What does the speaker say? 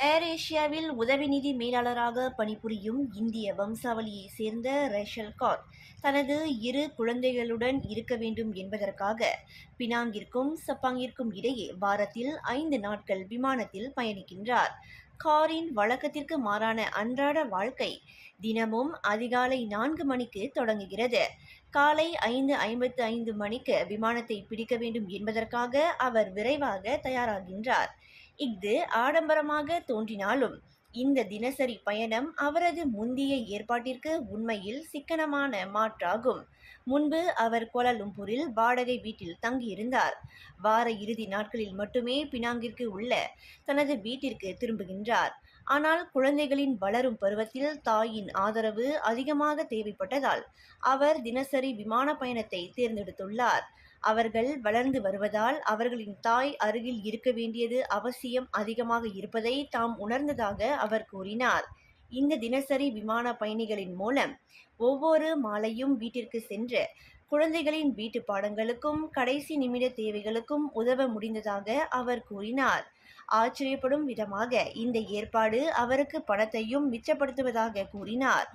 ஏர் ஏஷியாவில் உதவி நிதி மேலாளராக பணிபுரியும் இந்திய வம்சாவளியைச் சேர்ந்த ரேஷல் கார் தனது இரு குழந்தைகளுடன் இருக்க வேண்டும் என்பதற்காக பினாங்கிற்கும் சப்பாங்கிற்கும் இடையே வாரத்தில் ஐந்து நாட்கள் விமானத்தில் பயணிக்கின்றார். காரின் வழக்கத்திற்கு மாறான அன்றாட வாழ்க்கை தினமும் அதிகாலை நான்கு மணிக்கு தொடங்குகிறது. காலை ஐந்து ஐம்பத்து ஐந்து மணிக்கு விமானத்தை பிடிக்க வேண்டும் என்பதற்காக அவர் விரைவாக தயாராகின்றார். இஃது ஆடம்பரமாக தோன்றினாலும் இந்த தினசரி பயணம் அவரது முந்திய ஏற்பாட்டிற்கு உண்மையில் சிக்கனமான மாற்றாகும். முன்பு அவர் கோலாலும்பூரில் வாடகை வீட்டில் தங்கியிருந்தார். வார இறுதி நாட்களில் மட்டுமே பினாங்கிற்கு உள்ள தனது வீட்டிற்கு திரும்புகின்றார். ஆனால் குழந்தைகளின் வளரும் பருவத்தில் தாயின் ஆதரவு அதிகமாக தேவைப்பட்டதால் அவர் தினசரி விமான பயணத்தை தேர்ந்தெடுத்துள்ளார். அவர்கள் வளர்ந்து வருவதால் அவர்களின் தாய் அருகில் இருக்க வேண்டியது அவசியம் அதிகமாக இருப்பதை தாம் உணர்ந்ததாக அவர் கூறினார். இந்த தினசரி விமான பயணிகளின் மூலம் ஒவ்வொரு மாலையும் வீட்டிற்கு சென்று குழந்தைகளின் வீட்டு பாடங்களுக்கும் கடைசி நிமிட தேவைகளுக்கும் உதவ முடிந்ததாக அவர் கூறினார். ஆச்சரியப்படும் விதமாக இந்த ஏற்பாடு அவருக்கு பணத்தையும் மிச்சப்படுத்துவதாக கூறினார்.